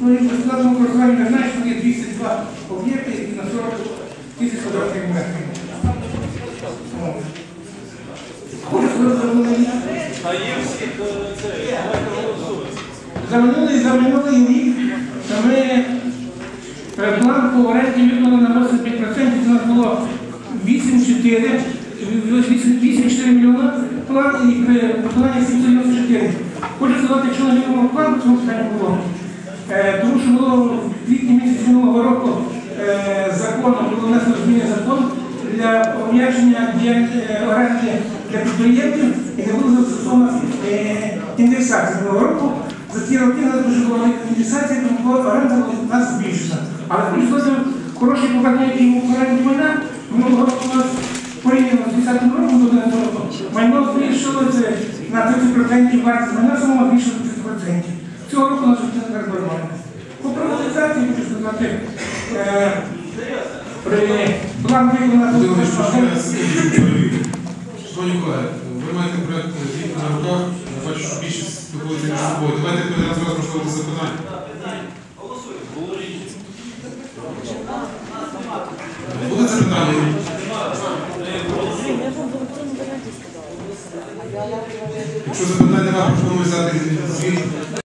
Ну і в складному користуванні не знаю, що є 202 об'єкти і на 40 тисяч квадратних метрів. Хочу сказати, що А є всі е, це, давайте голосуємо. За минулий, за минулий рік ми е, план по оренді виконали на 85%, це у нас було 8,4 8,4 мільйона план і при виконанні 794. Хочу сказати, якщо не виконав план, то цьому питання було. Е, Тому що було в квітні місяці минулого року е, законом було внесено зміни закон для пом'якшення е, оренди для підприємців і не було застосовано е, індексація минулого року. За ті роки нас дуже була індексація, тому оренда у нас збільшена. Але хочу сказати, хороший показник і в оренді майна минулого року у нас порівняно з 10 роком до 11 року майно збільшилося на 30% вартість майна самого збільшило на 30%. Цього року у нас вже не нормально. Сказати, е, при план виконати. Шановні колеги, ви маєте звіту на руках, я бачу, що більшість спілкується між собою. Давайте підемо зараз можливо до запитань. Буде запитання? Якщо запитань немає, пропоную взяти звіт